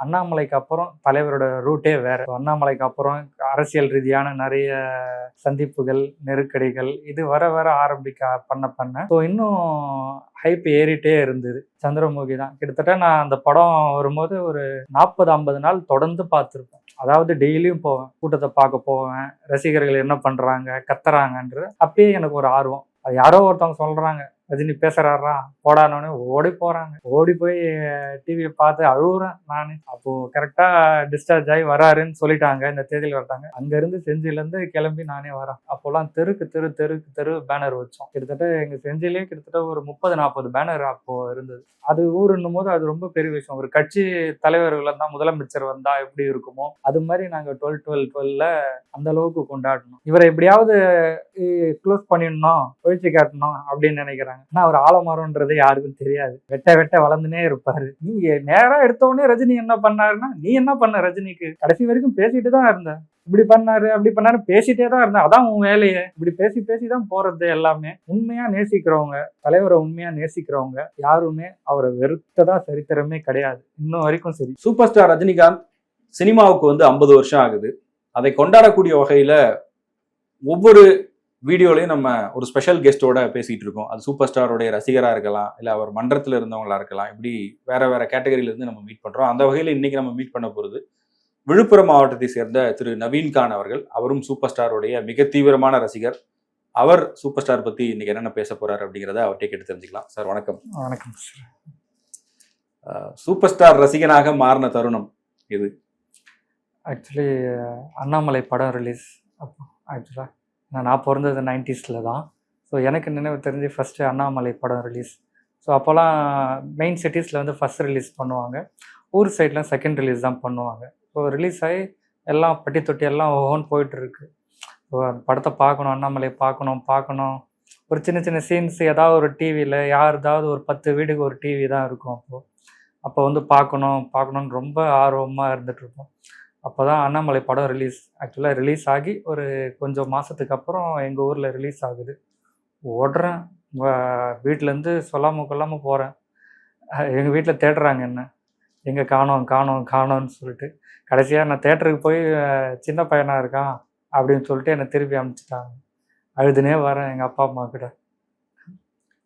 அண்ணாமலைக்கு அப்புறம் தலைவரோட ரூட்டே வேற. அண்ணாமலைக்கு அப்புறம் அரசியல் ரீதியான நிறைய சந்திப்புகள் நெருக்கடிகள் இது வர வர ஆரம்பிக்க பண்ண பண்ண. ஸோ இன்னும் ஹைப் ஏறிட்டே இருந்தது. சந்திரமுகி தான். கிட்டத்தட்ட நான் அந்த படம் வரும்போது ஒரு நாற்பது ஐம்பது நாள் தொடர்ந்து பார்த்துருப்பேன். அதாவது டெய்லியும் போவேன். கூட்டத்தை பார்க்க போவேன். ரசிகர்கள் என்ன பண்றாங்க கத்துறாங்கன்ற அப்பயே எனக்கு ஒரு ஆர்வம். அது யாரோ ஒருத்தவங்க சொல்றாங்க. ரஜினி பேசுறாரா? போடானோன்னு ஓடி போறாங்க. ஓடி போய் டிவியை பார்த்து அழுகுறேன் நான். அப்போ கரெக்டா டிஸ்சார்ஜ் ஆகி வராருன்னு சொல்லிட்டாங்க. இந்த தேதியில் வர்றாங்க. அங்க இருந்து கிளம்பி நானே வரேன். அப்போல்லாம் தெருக்கு தெரு தெருக்கு தெரு பேனர் வச்சோம். கிட்டத்தட்ட எங்க செஞ்சிலே கிட்டத்தட்ட ஒரு முப்பது நாற்பது பேனர் அப்போ இருந்தது. அது ஊருன்னும் போது அது ரொம்ப பெரிய விஷயம். ஒரு கட்சி தலைவர்கள் தான் முதலமைச்சர் வந்தா எப்படி இருக்குமோ அது மாதிரி நாங்க டுவெல் டுவெல் டுவெல்ல அந்த அளவுக்கு கொண்டாடணும் இவரை எப்படியாவது க்ளோஸ் பண்ணிடணும் ஒழிச்சு காட்டணும் அப்படின்னு நினைக்கிறாங்க ஆனா அவர் ஆலமரம்ன்றது யாருக்கும் தெரியாது. வெட்ட வெட்ட வளர்ந்துனே இருப்பாரு. நீ நேரா எடுத்த உடனே ரஜினி என்ன பண்ணாருன்னா நீ என்ன பண்ண ரஜினிக்கு? கடைசி வரைக்கும் பேசிட்டு தான் இருந்த. இப்படி பண்ணாரு அப்படி பண்ணாரு பேசிட்டே தான் இருந்தேன் அதான் உன் வேலையே. இப்படி பேசி பேசி தான் போறது எல்லாமே. உண்மையா நேசிக்கிறவங்க தலைவரை உண்மையா நேசிக்கிறவங்க யாருமே அவரை வெறுத்ததா சரித்திரமே கிடையாது. இன்னும் வரைக்கும் சரி. சூப்பர் ஸ்டார் ரஜினிகாந்த் சினிமாவுக்கு வந்து ஐம்பது வருஷம் ஆகுது. அதை கொண்டாடக்கூடிய வகையில ஒவ்வொரு வீடியோலையும் நம்ம ஒரு ஸ்பெஷல் கெஸ்டோட பேசிட்டு இருக்கோம் அது சூப்பர் ஸ்டாரோடைய ரசிகரா இருக்கலாம் இல்ல அவர் மன்றத்துல இருந்தவங்களா இருக்கலாம் இப்படி வேற வேற கேட்டகரியில இருந்து நம்ம மீட் பண்றோம். அந்த வகையில இன்னைக்கு நம்ம மீட் பண்ண போறது விழுப்புரம் மாவட்டத்தை சேர்ந்த திரு நவீன் கான் அவர்கள். அவரும் சூப்பர் ஸ்டாரோடைய மிக தீவிரமான ரசிகர். அவர் சூப்பர் ஸ்டார் பத்தி இன்னைக்கு என்னென்ன பேச போறாரு அப்படிங்கிறத அவர்கிட்ட கேட்டு தெரிஞ்சுக்கலாம். சார் வணக்கம். வணக்கம் சார் சூப்பர் ஸ்டார் ரசிகனாக மாறின தருணம் இது ஆக்சுவலி அண்ணாமலை படம் ரிலீஸ் அப்போ ஆக்சுவலாக நான் பிறந்தது நைன்டிஸில் தான். ஸோ எனக்கு நினைவு தெரிஞ்சு ஃபஸ்ட்டு அண்ணாமலை படம் ரிலீஸ் ஸோ அப்போல்லாம் மெயின் சிட்டிஸில் வந்து ஃபஸ்ட் ரிலீஸ் பண்ணுவாங்க. ஊர் சைட்லாம் செகண்ட் ரிலீஸ் தான் பண்ணுவாங்க. ஸோ ரிலீஸ் ஆகி எல்லாம் பட்டி தொட்டி எல்லாம் ஓன் போயிட்டுருக்கு. இப்போ ஸோ அந்த படத்தை பார்க்கணும் அண்ணாமலை பார்க்கணும் பார்க்கணும். ஒரு சின்ன சின்ன சீன்ஸ் ஏதாவது ஒரு டிவியில் யாருதாவது ஒரு பத்து வீடுக்கு ஒரு டிவி தான் இருக்கும் அப்போது அப்போ வந்து பார்க்கணும் பார்க்கணுன்னு ரொம்ப ஆர்வமாக இருந்துட்டு அப்போ தான் அண்ணாமலை படம் ரிலீஸ் ஆக்சுவலாக ரிலீஸ் ஆகி ஒரு கொஞ்சம் மாதத்துக்கு அப்புறம் எங்கள் ஊரில் ரிலீஸ் ஆகுது. ஓடுறேன். வீட்டிலேருந்து சொல்லாமல் கொள்ளாமல் போகிறேன் எங்கள் வீட்டில் தேடுறாங்க என்ன? எங்கே காணோம் காணோம் காணோம்னு சொல்லிட்டு. கடைசியாக நான் தேட்டருக்கு போய் சின்ன பையனாக இருக்கான் அப்படின்னு சொல்லிட்டு என்னை திருப்பி அனுப்பிச்சிட்டாங்க அழுதுனே வரேன் எங்கள் அப்பா அம்மா கிட்ட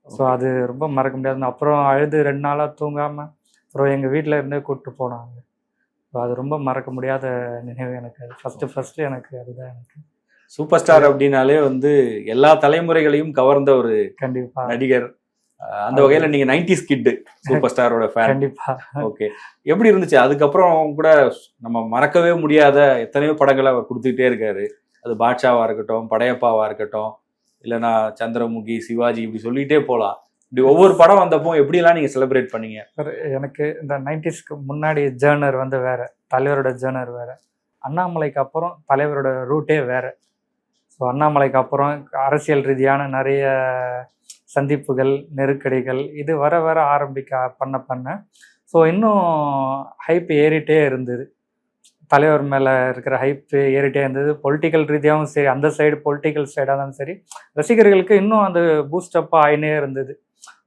ஸோ அது ரொம்ப மறக்க முடியாது அப்புறம் அழுது ரெண்டு நாளாக தூங்காமல் அப்புறம் எங்கள் வீட்டில் இருந்தே கூப்பிட்டு போனாங்க. அது ரொம்ப மறக்க முடியாத நினைவு எனக்கு அது. ஃபஸ்ட்டு ஃபஸ்ட்டு எனக்கு அதுதான் எனக்கு. சூப்பர் ஸ்டார் அப்படின்னாலே வந்து எல்லா தலைமுறைகளையும் கவர்ந்த ஒரு கண்டிப்பாக நடிகர். அந்த வகையில நீங்க நைன்டிஸ் கிட்டு சூப்பர் ஸ்டாரோட ஃபேன் கண்டிப்பாக ஓகே எப்படி இருந்துச்சு? அதுக்கப்புறம் கூட நம்ம மறக்கவே முடியாத எத்தனையோ படங்களை அவர் கொடுத்துக்கிட்டே இருக்காரு. அது பாட்ஷாவா இருக்கட்டும் படையப்பாவா இருக்கட்டும் இல்லைன்னா சந்திரமுகி சிவாஜி இப்படி சொல்லிட்டே போலாம் இப்படி ஒவ்வொரு படம் வந்தப்போ எப்படிலாம் நீங்க செலிப்ரேட் பண்ணீங்க? சார் எனக்கு இந்த நைன்டிஸ்க்கு முன்னாடி ஜேர்னர் வந்து வேற தலைவரோட ஜேர்னர் வேற. அண்ணாமலைக்கு அப்புறம் தலைவரோட ரூட்டே வேற. ஸோ அண்ணாமலைக்கு அப்புறம் அரசியல் ரீதியான நிறைய சந்திப்புகள் நெருக்கடிகள் இது வர வர ஆரம்பிக்க பண்ண பண்ண. ஸோ இன்னும் ஹைப் ஏறிட்டே இருந்தது. தலைவர் மேலே இருக்கிற ஹைப் ஏறிட்டே இருந்தது. பொலிட்டிக்கல் ரீதியாகவும் சரி அந்த சைடு பொலிட்டிக்கல் சைடாக இருந்தாலும் சரி ரசிகர்களுக்கு இன்னும் அந்த பூஸ்டப்பாக ஆயினே இருந்தது.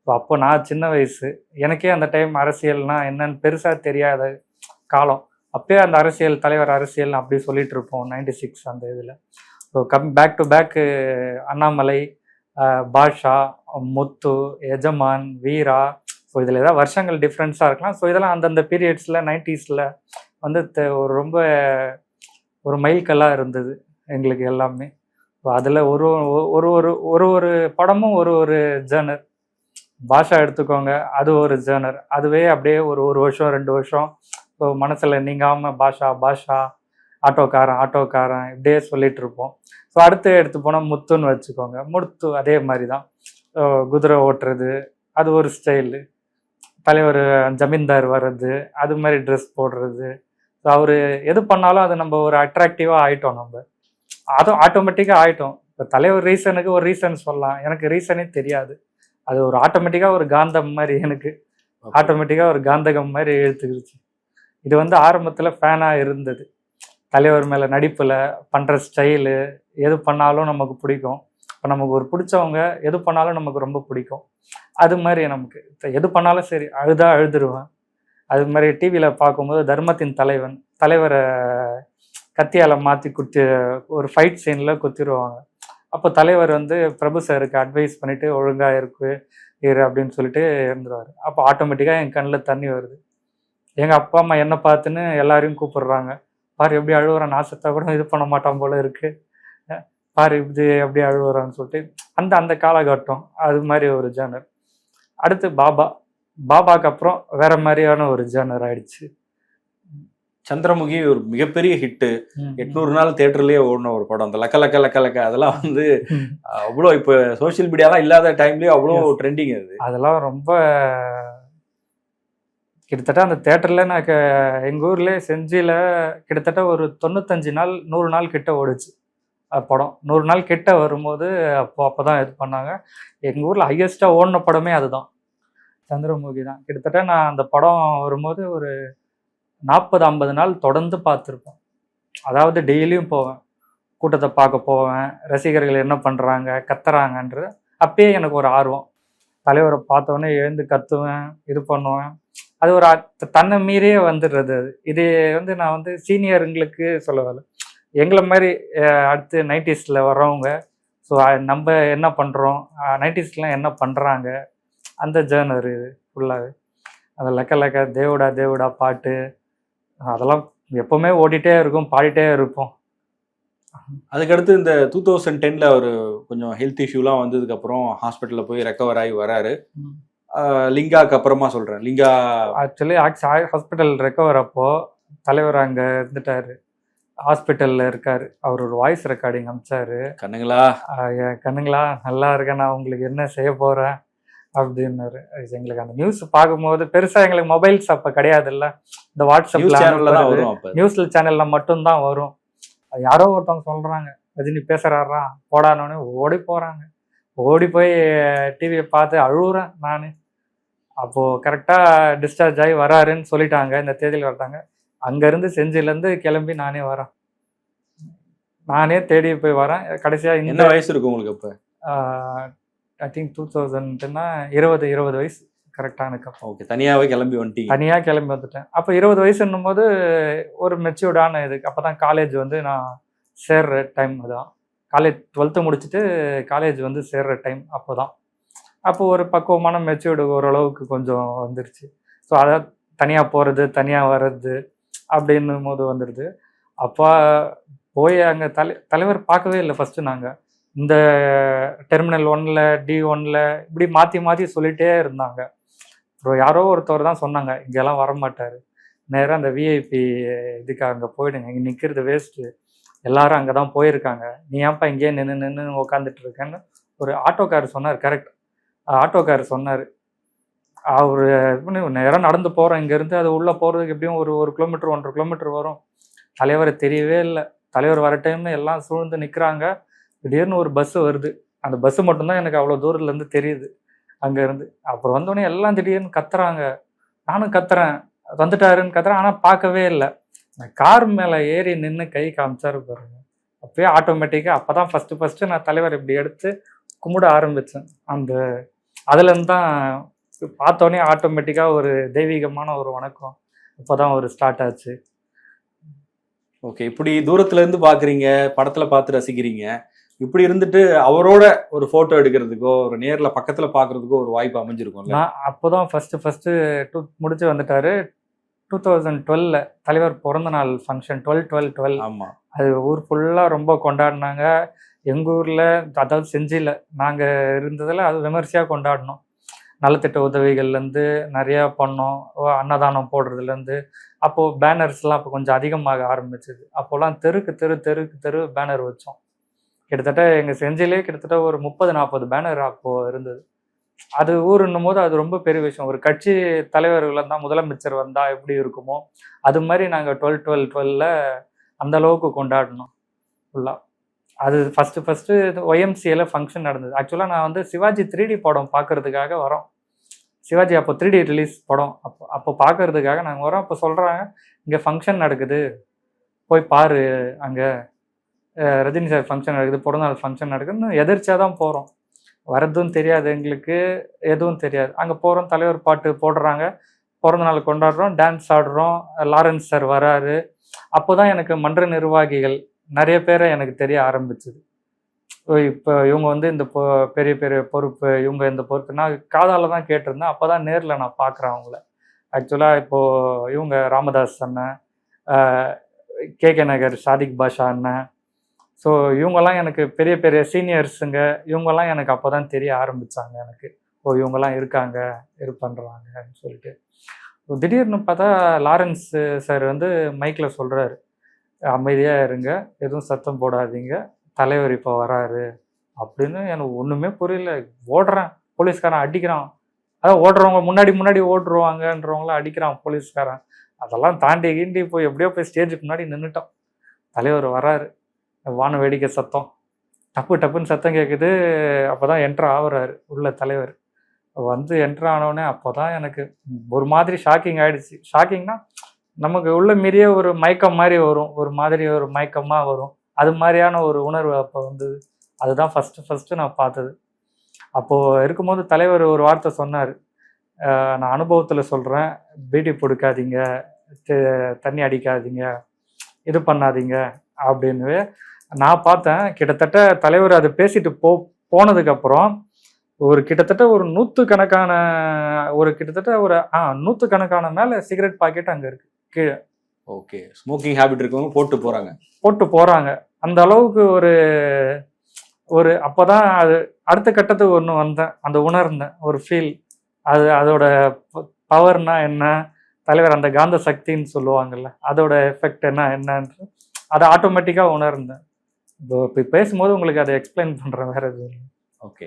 அப்போ நான் சின்ன வயசு எனக்கே அந்த டைம் அரசியல்னா என்னன்னு பெருசாக தெரியாத காலம். அப்பயே அந்த அரசியல் தலைவர் அரசியல் அப்படி சொல்லிட்டு இருப்போம் நைன்டி சிக்ஸ் அந்த இதில். So come back to back Annamalai Baasha Muthu Ejaman Veera so இதில் ஏதாவது வருஷங்கள் டிஃப்ரென்ஸாக இருக்கலாம். ஸோ இதெல்லாம் அந்தந்த பீரியட்ஸில் நைன்டிஸில் வந்து ஒரு ரொம்ப ஒரு மைல்கல்லாக இருந்தது எங்களுக்கு எல்லாமே. ஸோ அதில் ஒரு ஒரு ஒரு ஒரு ஒரு படமும் ஒரு ஒரு ஜேர்னர் பாஷா எடுத்துக்கோங்க. அது ஒரு ஜேர்னர் அதுவே அப்படியே ஒரு ஒரு வருஷம் ரெண்டு வருஷம் ஸோ மனசில் நீங்காமல் பாஷா பாஷா ஆட்டோக்காரன் ஆட்டோக்காரன் இப்படியே சொல்லிட்டு இருப்போம். ஸோ அடுத்து எடுத்து போனால் முத்துன்னு வச்சுக்கோங்க. முத்து அதே மாதிரி தான் குதிரை ஓட்டுறது அது ஒரு ஸ்டைலு தலைவர் ஜமீன்தார் வர்றது அது மாதிரி ட்ரெஸ் போடுறது. ஸோ அவர் எது பண்ணாலும் அது நம்ம ஒரு அட்ராக்டிவாக ஆகிட்டோம் நம்ம. அதுவும் ஆட்டோமேட்டிக்காக ஆகிட்டோம் இப்போ தலைவர் ரீசனுக்கு ஒரு ரீசன் சொல்லலாம். எனக்கு ரீசனே தெரியாது. அது ஒரு ஆட்டோமேட்டிக்காக ஒரு காந்தம் மாதிரி எனக்கு. ஆட்டோமேட்டிக்காக ஒரு காந்தகம் மாதிரி இழுத்துக்கிடுச்சு. இது வந்து ஆரம்பத்தில் ஃபேனாக இருந்தது. தலைவர் மேலே நடிப்பில் பண்ணுற ஸ்டைலு எது பண்ணாலும் நமக்கு பிடிக்கும். இப்போ நமக்கு ஒரு பிடிச்சவங்க எது பண்ணாலும் நமக்கு ரொம்ப பிடிக்கும். அது மாதிரி நமக்கு. எது பண்ணாலும் சரி அழுதா அழுதுருவேன். அது மாதிரி டிவியில் பார்க்கும்போது தர்மத்தின் தலைவன் தலைவரை கத்தியால் மாற்றி குத்தி ஒரு ஃபைட் சீனில் குத்திடுவாங்க அப்போ தலைவர் வந்து பிரபு சாருக்கு அட்வைஸ் பண்ணிட்டு ஒழுங்காக இருக்கு இரு அப்படின்னு சொல்லிட்டு இருந்துருவார். அப்போ ஆட்டோமேட்டிக்காக என் கண்ணில் தண்ணி வருது. எங்கள் அப்பா அம்மா என்ன பார்த்துன்னு எல்லாரையும் கூப்பிடுறாங்க. பாரு எப்படி அழுவுறான்? நாசத்தை கூட இது பண்ண மாட்டான் போல இருக்கு. பார் பாரு இப்படி எப்படி அழுவுறான்னு சொல்லிட்டு. அந்த அந்த காலகட்டம் அது மாதிரி ஒரு ஜேனர் அடுத்து பாபா. பாபாக்கு அப்புறம் வேற மாதிரியான ஒரு ஜேனர் ஆயிடுச்சு. சந்திரமுகி ஒரு மிகப்பெரிய ஹிட் எட்நூறு நாள் தியேட்டர்லயே ஓடின ஒரு படம். அந்த லக்க லக்க லக்க லக்க. அதெல்லாம் வந்து. அவ்வளோ இப்போ சோஷியல் மீடியாலாம் இல்லாத டைம்லயே அவ்வளோ ட்ரெண்டிங் அது. அதெல்லாம் ரொம்ப கிட்டத்தட்ட அந்த தேட்டரில் நான் க- எங்க ஊர்ல செஞ்சியில கிட்டத்தட்ட ஒரு தொண்ணூத்தஞ்சு நாள் நூறு நாள் கிட்ட ஓடுச்சு. படம். நூறு நாள் கிட்ட வரும்போது அப்போ அப்பதான் இது பண்ணாங்க. எங்க ஊர்ல ஹையஸ்டா ஓடின படமே அதுதான். சந்திரமுகி தான். கிட்டத்தட்ட நான் அந்த படம் வரும்போது ஒரு நாற்பது ஐம்பது நாள் தொடர்ந்து பார்த்துருப்பேன் அதாவது டெய்லியும் போவேன். கூட்டத்தை பார்க்க போவேன். ரசிகர்கள் என்ன பண்ணுறாங்க கத்துறாங்கன்றது அப்பயே எனக்கு ஒரு ஆர்வம். தலைவரை பார்த்தோன்னே எழுந்து கத்துவேன் இது பண்ணுவேன். அது ஒரு தன்னை மீறியே வந்துடுறது அது. இது வந்து நான் வந்து சீனியருங்களுக்கு சொல்ல வரல. எங்களை மாதிரி அடுத்து நைன்டிஸில் வர்றவங்க ஸோ நம்ம என்ன பண்ணுறோம் நைன்டிஸ்லாம் என்ன பண்ணுறாங்க அந்த ஜேர்னர் இது ஃபுல்லாகவே அந்த லக்க லக்க தேவுடா தேவுடா பாட்டு அதெல்லாம் எப்பவுமே ஓடிட்டே இருக்கும் பாடிட்டே இருப்போம். அதுக்கடுத்து இந்த டூ தௌசண்ட் டென்ல ஒரு கொஞ்சம் ஹெல்த் இஷ்யூலாம் வந்ததுக்கு அப்புறம் ஹாஸ்பிட்டல்ல போய் ரெக்கவர் ஆகி வராரு. லிங்காக்கு அப்புறமா சொல்றேன். லிங்கா ஆக்சுவலி ஹாஸ்பிட்டல் ரெக்கவர் அப்போ தலைவர் அங்கே இருந்துட்டாரு. ஹாஸ்பிட்டலில் இருக்காரு. அவர் ஒரு வாய்ஸ் ரெக்கார்டிங் அமிச்சாரு. கண்ணுங்களா? கண்ணுங்களா? நல்லா இருக்கேன் நான் உங்களுக்கு என்ன செய்ய போறேன்? அப்படின்னாரு. எங்களுக்கு அந்த நியூஸ் பார்க்கும்போது பெருசா எங்களுக்கு மொபைல்ஸ் அப்ப கிடையாதுல்ல. இந்த வாட்ஸ்அப்ல நியூஸ்ல சேனல்ல மட்டும்தான் வரும். யாரோ ஒருத்தவங்க சொல்றாங்க. ரஜினி பேசுறாரா? போடானோன்னு ஓடி போறாங்க. ஓடி போய் டிவியை பார்த்து அழுவுறேன் நான். அப்போ கரெக்டா டிஸ்சார்ஜ் ஆகி வராருன்னு சொல்லிட்டாங்க. இந்த தேதியில் வர்றாங்க அங்கேருந்து செஞ்சிலேருந்து கிளம்பி நானே வரேன். நானே தேடி போய் வரேன். கடைசியா இந்த என்ன வயசு இருக்கும் உங்களுக்கு அப்ப? ஐ திங்க் டூ தௌசண்ட்னா இருபது இருபது வயசு கரெக்டாக எனக்கு ஓகே தனியாவே கிளம்பி வந்துட்டீங்க. தனியாக கிளம்பி வந்துட்டேன். அப்போ இருபது வயசுன்னும் போது ஒரு மெச்சூர்டான இது. அப்போ தான் காலேஜ் வந்து நான் சேர்ற டைம் தான் காலேஜ் டுவெல்த்து முடிச்சுட்டு காலேஜ் வந்து சேர்ற டைம் அப்போ தான் அப்போ ஒரு பக்குவமான மெச்சூர்டு ஓரளவுக்கு கொஞ்சம் வந்துருச்சு. ஸோ அதை தனியாக போகிறது தனியாக வர்றது அப்படின்னும் போது வந்துடுது அப்போ போய் அங்கே தலை தலைவர் பார்க்கவே இல்லை ஃபஸ்ட்டு நாங்கள் இந்த டெர்மினல் ஒன்ல டி ஒன்ல இப்படி மாற்றி மாற்றி சொல்லிட்டே இருந்தாங்க. அப்புறம் யாரோ ஒருத்தவர் தான் சொன்னாங்க இங்கெல்லாம் வரமாட்டாரு. நேராக அந்த விஐபி இதுக்கு அங்கே போயிடுங்க. இங்கே நிற்கிறது வேஸ்ட்டு எல்லாரும் அங்கே தான் போயிருக்காங்க. நீ ஏன்ப்பா இங்கேயே நின்று நின்று உட்காந்துட்டு இருக்கேன்னு? ஒரு ஆட்டோக்கார் சொன்னார் கரெக்ட் ஆட்டோக்கார் சொன்னார். அவர் நேரம் நடந்து போகிறோம் இங்கேருந்து அது உள்ளே போகிறதுக்கு எப்படியும் ஒரு ஒரு கிலோமீட்டர் ஒன்றரை கிலோமீட்டர் வரும். தலைவர் தெரியவே இல்லை. தலைவர் வர டைம்னு எல்லாம் சூழ்ந்து நிற்கிறாங்க திடீர்னு ஒரு பஸ்ஸு வருது. அந்த பஸ்ஸு மட்டும்தான் எனக்கு அவ்வளோ தூரத்துலேருந்து தெரியுது. அங்கேருந்து அப்புறம் வந்தோடனே எல்லாம் திடீர்னு கத்துறாங்க. நானும் கத்துறேன். வந்துட்டாருன்னு கத்துறேன். ஆனால் பார்க்கவே இல்லை. நான் கார் மேலே ஏறி நின்று கை காமிச்சாரு பாருங்க. அப்பயே ஆட்டோமேட்டிக்காக அப்போ தான் ஃபஸ்ட்டு ஃபஸ்ட்டு நான் தலைவர் இப்படி எடுத்து கும்பிட ஆரம்பித்தேன் அந்த அதுலேருந்து தான் பார்த்தோன்னே ஆட்டோமேட்டிக்காக ஒரு தெய்வீகமான ஒரு வணக்கம் இப்போ தான் ஒரு ஸ்டார்ட் ஆச்சு. ஓகே இப்படி தூரத்துலேருந்து பார்க்குறீங்க படத்தில் பார்த்து ரசிக்கிறீங்க. இப்படி இருந்துட்டு அவரோட ஒரு போட்டோ எடுக்கிறதுக்கோ ஒரு நேர்ல பக்கத்துல பாக்குறதுக்கோ ஒரு வாய்ப்பு அமைஞ்சிருக்கும்ல? நான் அப்போ தான் ஃபஸ்ட்டு ஃபஸ்ட்டு டூ முடிச்சு வந்துட்டாரு. டூ தௌசண்ட் டுவெல்ல தலைவர் பிறந்த நாள் ஃபங்க்ஷன் டுவெல் டுவெல் டுவெல் ஆமா. அது ஊர் ஃபுல்லாக ரொம்ப கொண்டாடினாங்க. எங்கள் ஊரில் அதாவது செஞ்சியில் நாங்கள் இருந்ததில் அது விமர்சையாக கொண்டாடினோம் நலத்திட்ட உதவிகள்லேருந்து நிறையா பண்ணோம். அன்னதானம் போடுறதுலேருந்து. அப்போது பேனர்ஸ்லாம் அப்போ கொஞ்சம் அதிகமாக ஆரம்பிச்சது. அப்போல்லாம் தெருக்கு தெரு தெருக்கு தெரு பேனர் வச்சோம். கிட்டத்தட்ட எங்கள் செஞ்சிலே கிட்டத்தட்ட ஒரு முப்பது நாற்பது பேனர் அப்போது இருந்தது. அது ஊருன்னும் போது அது ரொம்ப பெரிய விஷயம். ஒரு கட்சி தலைவர்கள் தான் முதலமைச்சர் வந்தால் எப்படி இருக்குமோ அது மாதிரி நாங்கள் டுவெல் டுவெல் டுவெல்ல அந்த அளவுக்கு கொண்டாடினோம். ஃபுல்லாக அது ஃபஸ்ட்டு ஃபஸ்ட்டு ஒய்எம்சியில் ஃபங்க்ஷன் நடந்தது. ஆக்சுவலாக நான் வந்து சிவாஜி த்ரீ டி படம் பார்க்கறதுக்காக வரோம். சிவாஜி அப்போ த்ரீ டி ரிலீஸ் படம். அப்போ அப்போ பார்க்கறதுக்காக நாங்கள் வரோம். அப்போ சொல்கிறாங்க இங்கே ஃபங்க்ஷன் நடக்குது. போய் பாரு அங்கே ரஜினி சார் ஃபங்க்ஷன் நடக்குது பிறந்தநாள் ஃபங்க்ஷன் நடக்குதுன்னு எதிர்ச்சியாக தான் போகிறோம் வரதும் தெரியாது எங்களுக்கு எதுவும் தெரியாது. அங்கே போகிறோம் தலைவர் பாட்டு போடுறாங்க பிறந்த நாள் கொண்டாடுறோம் டான்ஸ் ஆடுறோம் லாரன்ஸ் சார் வராரு. அப்போதான் எனக்கு மன்ற நிர்வாகிகள் நிறைய பேரை எனக்கு தெரிய ஆரம்பிச்சது. ஓ, இப்போ இவங்க வந்து இந்த பொ- பெரிய பெரிய பொறுப்பு இவங்க இந்த பொறுப்பு நான் காதால் தான் கேட்டிருந்தேன். அப்போ தான் நேரில் நான் பார்க்குறேன் அவங்கள. ஆக்சுவலாக இப்போது இவங்க ராமதாஸ் அண்ணன் கே கே நகர் சாதிக் பாஷா அண்ணன் ஸோ இவங்கெல்லாம் எனக்கு பெரிய பெரிய சீனியர்ஸுங்க இவங்கெல்லாம் எனக்கு அப்போ தான் தெரிய ஆரம்பித்தாங்க எனக்கு. ஓ இவங்கெல்லாம் இருக்காங்க இது பண்ணுறாங்கன்னு சொல்லிட்டு. திடீர்னு பார்த்தா லாரன்ஸ் சார் வந்து மைக்கில் சொல்கிறாரு அமைதியாக இருங்க எதுவும் சத்தம் போடாதீங்க. தலைவர் இப்போ வராரு. அப்படின்னு எனக்கு ஒன்றுமே புரியல. ஓடுறேன் போலீஸ்காரன் அடிக்கிறான். அதான் ஓடுறவங்க முன்னாடி முன்னாடி ஓடுருவாங்கன்றவங்கள அடிக்கிறான் போலீஸ்காரன். அதெல்லாம் தாண்டி கீண்டி போய் எப்படியோ போய் ஸ்டேஜுக்கு முன்னாடி நின்றுட்டோம் தலைவர் வராரு. வான வேடிக்கை சத்தம். டப்பு டப்புன்னு சத்தம் கேட்குது அப்போ தான் என்ட்ரு ஆகுறாரு உள்ள தலைவர். வந்து என்ட்ரு ஆனவுடனே அப்போ தான் எனக்கு ஒரு மாதிரி ஷாக்கிங் ஆகிடுச்சு ஷாக்கிங்னா நமக்கு உள்ள மீறிய ஒரு மயக்கம் மாதிரி வரும். ஒரு மாதிரி ஒரு மயக்கமாக வரும். அது மாதிரியான ஒரு உணர்வு அப்போ வந்தது. அதுதான் ஃபஸ்ட்டு ஃபஸ்ட்டு நான் பார்த்தது. அப்போது இருக்கும்போது தலைவர் ஒரு வார்த்தை சொன்னார். நான் அனுபவத்தில் சொல்கிறேன் பீடி பிடிக்காதீங்க. தண்ணி அடிக்காதீங்க. இது பண்ணாதீங்க. அப்படின்னு நான் பார்த்தேன் கிட்டத்தட்ட தலைவர் அதை பேசிட்டு போ போனதுக்கப்புறம் ஒரு கிட்டத்தட்ட ஒரு நூற்று கணக்கான ஒரு கிட்டத்தட்ட ஒரு ஆ நூற்று கணக்கான மேலே சிகரெட் பாக்கெட் அங்கே இருக்கு. கீழே. ஓகே. ஸ்மோக்கிங் ஹேபிட் இருக்கவங்க போட்டு போறாங்க. போட்டு போறாங்க. அந்த அளவுக்கு ஒரு ஒரு அப்பதான் அது அடுத்த கட்டத்துக்கு ஒன்று வந்தேன். அந்த உணர்ந்தேன். ஒரு ஃபீல் அது அதோட பவர்னா என்ன? தலைவர் அந்த காந்த சக்தின்னு சொல்லுவாங்கல்ல அதோட எஃபெக்ட் என்ன என்னன்று அதை ஆட்டோமேட்டிக்காக உணர்ந்தேன். இப்போ பேசும்போது உங்களுக்கு அதை எக்ஸ்பிளைன் பண்ணுறேன் வேற எதுவும். ஓகே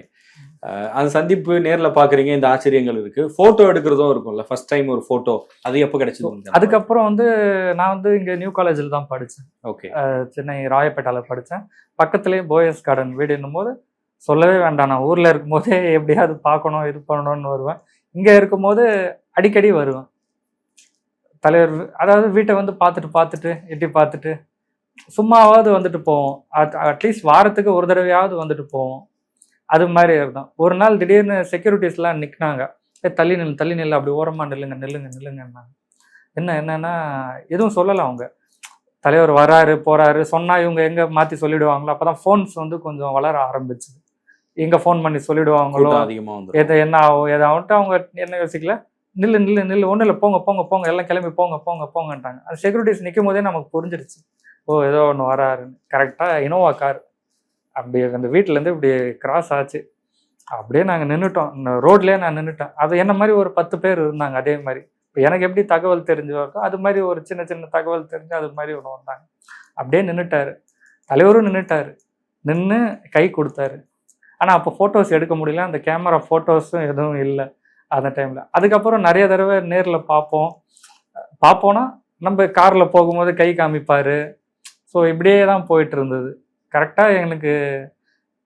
அந்த சந்திப்பு நேர்ல பாக்குறீங்க இந்த ஆச்சரியங்கள் இருக்கு. போட்டோ எடுக்கிறதும் இருக்கும்ல ஃபர்ஸ்ட் டைம் ஒரு போட்டோ அது எப்போ கிடைச்சது? அதுக்கப்புறம் வந்து நான் வந்து இங்கே நியூ காலேஜில் தான் படித்தேன் ஓகே சென்னை ராயப்பேட்டாவில் படித்தேன் பக்கத்துலேயே போயஸ் கார்டன் வீடுன்னும் போது சொல்லவே வேண்டாம். நான் ஊரில் இருக்கும்போதே எப்படியாவது பார்க்கணும் இது பண்ணணும்னு வருவேன். இங்கே இருக்கும்போது அடிக்கடி வருவேன். தலைவர் அதாவது வீட்டை வந்து பார்த்துட்டு பார்த்துட்டு எட்டி பார்த்துட்டு சும்மாவாவது வந்துட்டு போவோம். அட்லீஸ்ட் வாரத்துக்கு ஒரு தடவையாவது வந்துட்டு போவோம். அது மாதிரி இருந்தோம் ஒரு நாள் திடீர்னு செக்யூரிட்டிஸ்லாம் நிற்கினாங்க ஏ தள்ளி நில்லு தள்ளி நில்லு அப்படி ஓரமாக நில்லுங்க நில்லுங்க நில்லுங்கன்னாங்க. என்ன என்னன்னா எதுவும் சொல்லலை அவங்க. தலைவர் வராரு போறாரு சொன்னா இவங்க எங்க மாத்தி சொல்லிடுவாங்களோ அப்பதான் ஃபோன்ஸ் வந்து கொஞ்சம் வளர ஆரம்பிச்சுது. எங்க ஃபோன் பண்ணி சொல்லிடுவாங்களோ கூட்டம் அதிகமா வந்துரும். எது என்ன ஆகும் எது ஆகும்ட்டு அவங்க என்ன யோசிக்கல? நில்லு நில்லு நில்லு ஒன்றும் இல்லை போங்க போங்க போங்க எல்லாம் கிளம்பி போங்க போங்க போங்கன்ட்டாங்க அந்த செக்யூரிட்டிஸ் நிற்கும் போதே நமக்கு புரிஞ்சிருச்சு. ஓ ஏதோ ஒன்று வராருன்னு. கரெக்டாக இனோவா கார் அப்படி அந்த வீட்டிலேருந்து இப்படி கிராஸ் ஆச்சு. அப்படியே நாங்கள் நின்றுட்டோம் ரோட்லேயே நான் நின்றுட்டேன் அது என்ன மாதிரி ஒரு பத்து பேர் இருந்தாங்க அதே மாதிரி. இப்போ எனக்கு எப்படி தகவல் தெரிஞ்சவருக்கோ அது மாதிரி ஒரு சின்ன சின்ன தகவல் தெரிஞ்சு அது மாதிரி ஒன்று வந்தாங்க. அப்படியே நின்றுட்டாரு தலைவரும் நின்றுட்டாரு நின்று கை கொடுத்தாரு. ஆனால் அப்போ ஃபோட்டோஸ் எடுக்க முடியல. அந்த கேமரா ஃபோட்டோஸும் எதுவும் இல்லை அந்த டைமில் அதுக்கப்புறம் நிறைய தடவை நேரில் பார்ப்போம். பார்ப்போன்னா நம்ம காரில் போகும்போது கை காமிப்பார். ஸோ இப்படியே தான் போயிட்டு இருந்தது கரெக்டாக எனக்கு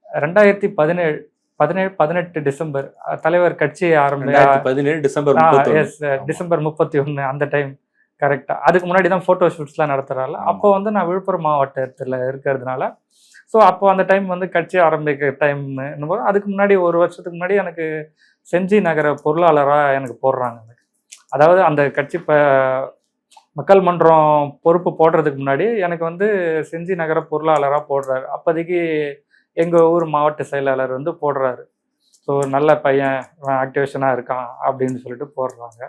ரெண்டாயிரத்தி பதினேழு பதினேழு பதினெட்டு டிசம்பர் தலைவர் கட்சி ஆரம்பி ரெண்டாயிரத்தி பதினேழு டிசம்பர் எஸ் டிசம்பர் முப்பத்தி ஒன்று அந்த டைம் கரெக்டாக அதுக்கு முன்னாடி தான் ஃபோட்டோ ஷூட்ஸ்லாம் நடத்துகிறால ஆமா. அப்போ வந்து நான் விழுப்புரம் மாவட்டத்தில் இருக்கிறதுனால ஸோ அப்போ அந்த டைம் வந்து கட்சி ஆரம்பிக்கிற டைம்னு போது அதுக்கு முன்னாடி ஒரு வருஷத்துக்கு முன்னாடி எனக்கு செஞ்சி நகர பொருளாளராக எனக்கு போடுறாங்க. எனக்கு அதாவது அந்த கட்சி இப்போ மக்கள் மன்றம் பொறுப்பு போடுறதுக்கு முன்னாடி எனக்கு வந்து செஞ்சி நகர பொருளாளராக போடுறாரு. அப்போதைக்கு எங்கள் ஊர் மாவட்ட செயலாளர் வந்து போடுறாரு. ஸோ நல்ல பையன் ஆக்டிவேஷனாக இருக்கான் அப்படின்னு சொல்லிட்டு போடுறாங்க.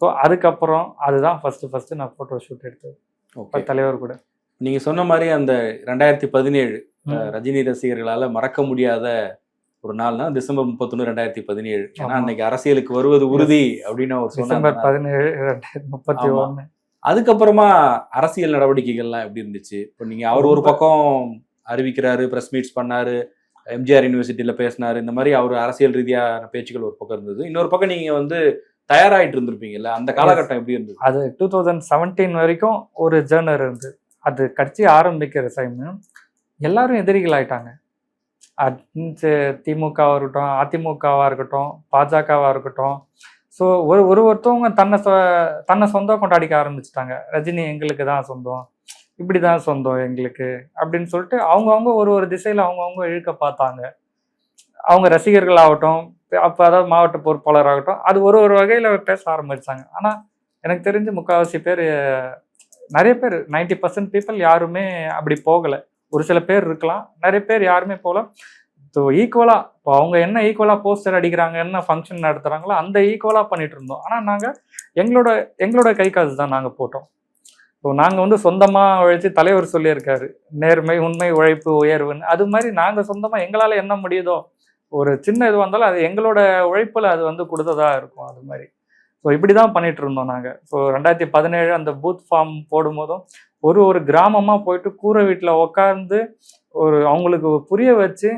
ஸோ அதுக்கப்புறம் அதுதான் ஃபஸ்ட்டு ஃபஸ்ட்டு நான் ஃபோட்டோ ஷூட் எடுத்தது. இப்ப தலைவர் கூட. நீங்க சொன்ன மாதிரி அந்த ரெண்டாயிரத்தி பதினேழு. ரஜினி ரசிகர்களால மறக்க முடியாத ஒரு நாள்னா டிசம்பர் முப்பத்தொன்னு ரெண்டாயிரத்தி பதினேழு. ஏன்னா. அன்னைக்கு அரசியலுக்கு வருவது உறுதி அப்படின்னு டிசம்பர் சொன்னார். பதினேழு ரெண்டாயிரத்தி முப்பத்தி. ஒன்று அதுக்கப்புறமா அரசியல் நடவடிக்கைகள்லாம் எப்படி இருந்துச்சு? இப்போ நீங்க அவர் ஒரு பக்கம் அறிவிக்கிறாரு பிரஸ் மீட்ஸ் பண்ணாரு எம்ஜிஆர் யூனிவர்சிட்டியில பேசினாரு இந்த மாதிரி அவர் அரசியல் ரீதியான பேச்சுக்கள் ஒரு பக்கம் இருந்தது. இன்னொரு பக்கம் நீங்க வந்து தயாராயிட்டு இருந்திருப்பீங்கல்ல அந்த காலகட்டம் எப்படி இருந்தது? அது டூ தௌசண்ட் செவன்டீன் வரைக்கும் ஒரு ஜேர்னர் இருந்து அது கட்சி ஆரம்பிக்கிற டைம் எல்லாரும் எதிரிகள் ஆயிட்டாங்க. திமுகவாக இருக்கட்டும் அதிமுகவாக இருக்கட்டும் பாஜகவாக இருக்கட்டும் ஸோ ஒரு ஒரு ஒருத்தவங்க தன்னை சொ- தன்னை சொந்தம் கொண்டாடிக்க ஆரம்பிச்சிட்டாங்க. ரஜினி எங்களுக்கு தான் சொந்தம். இப்படி தான் சொந்தம் எங்களுக்கு அப்படின்னு சொல்லிட்டு அவங்கவுங்க ஒரு ஒரு திசையில் அவங்கவுங்க இழுக்க பார்த்தாங்க. அவங்க ரசிகர்கள் ஆகட்டும் அப்போ அதாவது மாவட்ட பொறுப்பாளர் ஆகட்டும் அது ஒரு ஒரு வகையில் பேச ஆரம்பிச்சாங்க. ஆனால் எனக்கு தெரிஞ்சு முக்கால்வாசி பேர் நிறைய பேர் நைன்டி பர்சன்ட் பீப்புள் யாருமே அப்படி போகலை. ஒரு சில பேர் இருக்கலாம் நிறைய பேர் யாருமே போகல. ஸோ ஈக்குவலாக இப்போ அவங்க என்ன ஈக்குவலாக போஸ்டர் அடிக்கிறாங்க என்ன ஃபங்க்ஷன் நடத்துகிறாங்களோ அந்த ஈக்குவலாக பண்ணிட்டு இருந்தோம். ஆனால் நாங்கள் எங்களோட எங்களோட கை காசு தான் நாங்கள் போட்டோம். ஸோ நாங்கள் வந்து சொந்தமாக உழைச்சி தலைவர் சொல்லியிருக்காரு. நேர்மை உண்மை உழைப்பு உயர்வுன்னு. அது மாதிரி நாங்கள் சொந்தமாக எங்களால் என்ன முடியுதோ ஒரு சின்ன இது வந்தாலும் அது எங்களோட உழைப்பில் அது வந்து கொடுத்ததாக இருக்கும் அது மாதிரி. ஸோ இப்படி தான் பண்ணிட்டு இருந்தோம் நாங்கள் ஸோ ரெண்டாயிரத்தி பதினேழு அந்த பூத் ஃபார்ம் போடும்போதும் ஒரு ஒரு கிராமமாக போயிட்டு கூரை வீட்டில் உட்காந்து ஒரு அவங்களுக்கு புரிய வச்சு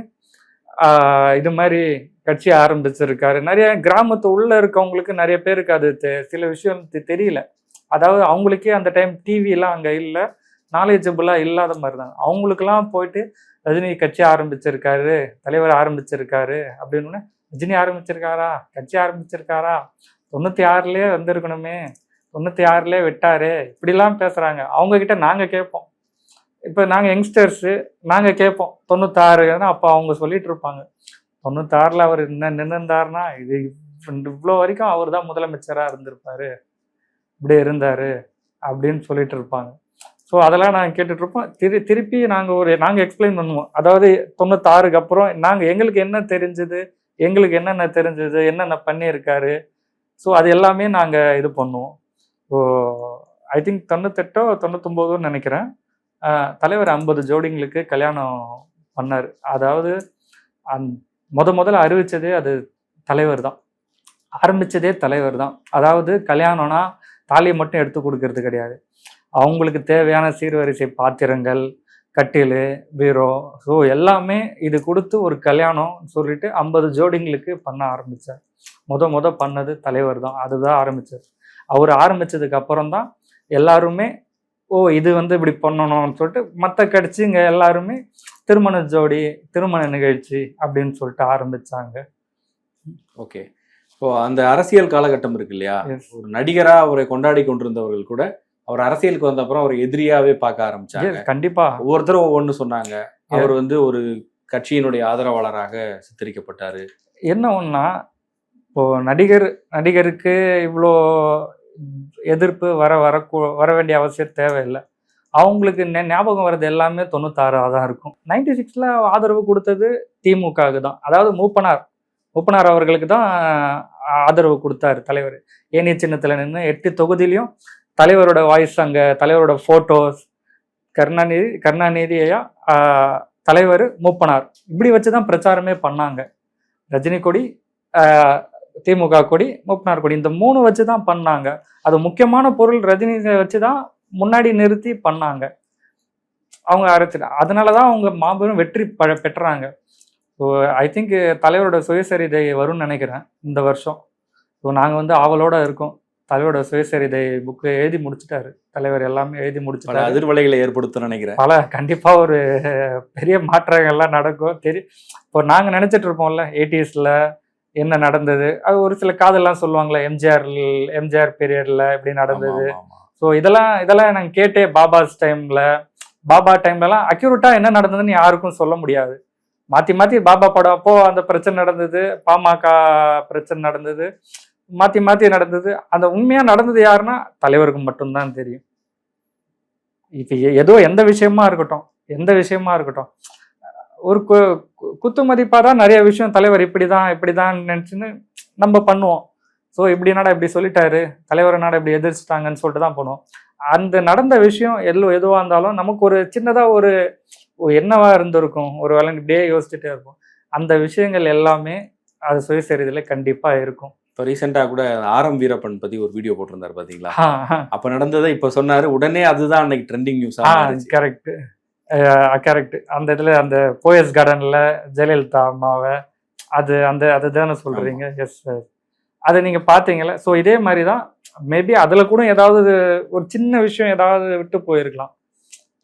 இது மாதிரி கட்சி ஆரம்பிச்சிருக்காரு. நிறைய கிராமத்து உள்ள இருக்கவங்களுக்கு நிறைய பேருக்கு அது தெ- சில விஷயம் தெரியல. அதாவது அவங்களுக்கே அந்த டைம் டிவிலாம் அங்கே இல்லை. நாலேஜபுளாக இல்லாத மாதிரி தான் அவங்களுக்கெல்லாம் போயிட்டு ரஜினி கட்சி ஆரம்பிச்சிருக்காரு. தலைவர் ஆரம்பிச்சிருக்காரு. அப்படின்னு ரஜினி ஆரம்பிச்சிருக்காரா? கட்சி ஆரம்பிச்சிருக்காரா? தொண்ணூற்றி ஆறுலேயே வந்திருக்கணுமே. தொண்ணூற்றி ஆறுலேயே விட்டாரு. இப்படிலாம் பேசுகிறாங்க அவங்க கிட்ட நாங்கள் கேட்போம். இப்போ நாங்கள் யங்ஸ்டர்ஸு நாங்கள் கேட்போம் தொண்ணூத்தாறுன்னா அப்போ அவங்க சொல்லிட்டு இருப்பாங்க. தொண்ணூத்தாறில் அவர் என்ன நின்றுந்தாருனா இது இவ்வளோ வரைக்கும் அவர் தான் முதலமைச்சராக இருந்திருப்பாரு. இப்படி இருந்தார் அப்படின்னு சொல்லிட்டு இருப்பாங்க. ஸோ அதெல்லாம் நாங்கள் கேட்டுட்ருப்போம் திரு திருப்பி நாங்கள் ஒரு நாங்கள் எக்ஸ்பிளைன் பண்ணுவோம். அதாவது தொண்ணூத்தாறுக்கு அப்புறம் நாங்கள் எங்களுக்கு என்ன தெரிஞ்சது எங்களுக்கு என்னென்ன தெரிஞ்சது என்னென்ன பண்ணியிருக்காரு. ஸோ அது எல்லாமே நாங்கள் இது பண்ணுவோம். ஸோ ஐ திங்க் தொண்ணூத்தெட்டோ தொண்ணூத்தொம்போதோன்னு நினைக்கிறேன். தலைவர் ஐம்பது ஜோடிங்களுக்கு கல்யாணம் பண்ணார். அதாவது அந் முத முதல்ல அறிவிச்சதே அது தலைவர் தான். ஆரம்பிச்சதே தலைவர் தான். அதாவது கல்யாணம்னா தாலியை மட்டும் எடுத்து கொடுக்கறது கிடையாது. அவங்களுக்கு தேவையான சீர்வரிசை பாத்திரங்கள் கட்டில் பீரோ ஸோ எல்லாமே இது கொடுத்து ஒரு கல்யாணம் சொல்லிட்டு ஐம்பது ஜோடிங்களுக்கு பண்ண ஆரம்பிச்சார். முத முத பண்ணது தலைவர் தான். அதுதான் ஆரம்பித்தார் அவர் ஆரம்பித்ததுக்கு அப்புறம் தான் எல்லாருமே ஓ இது வந்து இப்படி பண்ணணும்னு சொல்லிட்டு மற்ற கட்சிங்க எல்லாருமே திருமண ஜோடி திருமண நிகழ்ச்சி அப்படின்னு சொல்லிட்டு ஆரம்பிச்சாங்க. ஓகே. இப்போ அந்த அரசியல் காலகட்டம் இருக்கு இல்லையா. ஒரு நடிகரா அவரை கொண்டாடி கொண்டிருந்தவர்கள் கூட அவர் அரசியலுக்கு வந்த அப்புறம் அவரை எதிரியாவே பார்க்க ஆரம்பிச்சாங்க. கண்டிப்பா. ஒவ்வொருத்தரும் ஒவ்வொன்று சொன்னாங்க. அவர் வந்து ஒரு கட்சியினுடைய ஆதரவாளராக சித்தரிக்கப்பட்டாரு. என்ன ஒன்றா இப்போ நடிகர் நடிகருக்கு இவ்வளோ எதிர்ப்பு வர வர வர வேண்டிய அவசியம் தேவையில்லை. அவங்களுக்கு ஞாபகம் வர்றது எல்லாமே தொண்ணூத்தாறாக தான் இருக்கும். நைன்டி சிக்ஸில் ஆதரவு கொடுத்தது திமுகவுக்கு தான். அதாவது மூப்பனார். மூப்பனார் அவர்களுக்கு தான் ஆதரவு கொடுத்தாரு தலைவர். ஏனி சின்னத்தில் நின்று எட்டு தொகுதியிலையும் தலைவரோட வாய்ஸ் அங்கே தலைவரோட ஃபோட்டோஸ் கருணாநிதி கருணாநிதியா தலைவர் மூப்பனார். இப்படி வச்சு தான் பிரச்சாரமே பண்ணாங்க. ரஜினி கொடி திமுக கொடி மூப்பனார் கொடி இந்த மூணு வச்சு தான் பண்ணாங்க. அது முக்கியமான பொருள் ரஜினி வச்சு தான் முன்னாடி நிறுத்தி பண்ணாங்க. அவங்க அரைச்சிட்டு அதனால தான் அவங்க மாபெரும் வெற்றி ப பெற்றாங்க. ஸோ ஐ திங்க் தலைவரோட சுயசரிதை வரும்னு நினைக்கிறேன் இந்த வருஷம். ஸோ நாங்கள் வந்து ஆவலோட இருக்கோம். தலைவரோட சுயசரிதை புக்கு எழுதி முடிச்சிட்டாரு. தலைவர் எல்லாமே எழுதி முடிச்சிட்டாரு. அதிர்வலைகளை ஏற்படுத்தும் நினைக்கிறேன். பல கண்டிப்பா ஒரு பெரிய மாற்றங்கள்லாம் நடக்கும். தெரியும் இப்போ நாங்க நினைச்சிட்டு இருப்போம்ல எயிட்டிஸ்ல என்ன நடந்தது? அது ஒரு சில காதெல்லாம் சொல்லுவாங்களே எம்ஜிஆர் எம்ஜிஆர் பீரியட்ல இப்படி நடந்தது. ஸோ இதெல்லாம் இதெல்லாம் நாங்க கேட்டே பாபாஸ் டைம்ல பாபா டைம்லலாம் அக்யூரேட்டா என்ன நடந்ததுன்னு யாருக்கும் சொல்ல முடியாது. மாத்தி மாத்தி பாபா படம் அப்போ அந்த பிரச்சனை நடந்தது பாமக பிரச்சனை நடந்தது மாத்தி மாத்தி நடந்தது. அந்த உண்மையா நடந்தது யாருன்னா தலைவருக்கு மட்டும்தான் தெரியும். இப்ப ஏதோ எந்த விஷயமா இருக்கட்டும் எந்த விஷயமா இருக்கட்டும். ஒரு குத்து மதிப்பா தான் நிறைய விஷயம் தலைவர் இப்படிதான் இப்படிதான் நினைச்சுன்னு நம்ம பண்ணுவோம். ஸோ இப்படி நட இப்படி சொல்லிட்டாரு? தலைவர் நட இப்படி எதிர்ச்சிட்டாங்கன்னு சொல்லிட்டு தான் பண்ணுவோம் அந்த நடந்த விஷயம் எல்லோ எதுவாக இருந்தாலும் நமக்கு ஒரு சின்னதாக ஒரு என்னவா இருந்திருக்கும். ஒரு வேலை இப்படியே யோசிச்சுட்டே இருப்போம். அந்த விஷயங்கள் எல்லாமே அது சுயசரிதில் கண்டிப்பாக இருக்கும். இப்போ ரீசெண்டா கூட ஆரம் வீரப்பன் பத்தி ஒரு வீடியோ போட்டிருந்தாரு பாத்தீங்களா? ஆ அப்ப நடந்ததை இப்ப சொன்னாரு. உடனே அதுதான் அன்னைக்கு ட்ரெண்டிங் நியூஸ் கரெக்ட் கரெக்ட் அந்த இதுல அந்த போயஸ் கார்டன்ல ஜெயலலிதா அம்மாவை. அது அந்த அதுதானே சொல்றீங்க? எஸ் சார் அதை நீங்க பாத்தீங்கல்ல ஸோ இதே மாதிரி தான் மேபி அதுல கூட ஏதாவது ஒரு சின்ன விஷயம் ஏதாவது விட்டு போயிருக்கலாம்.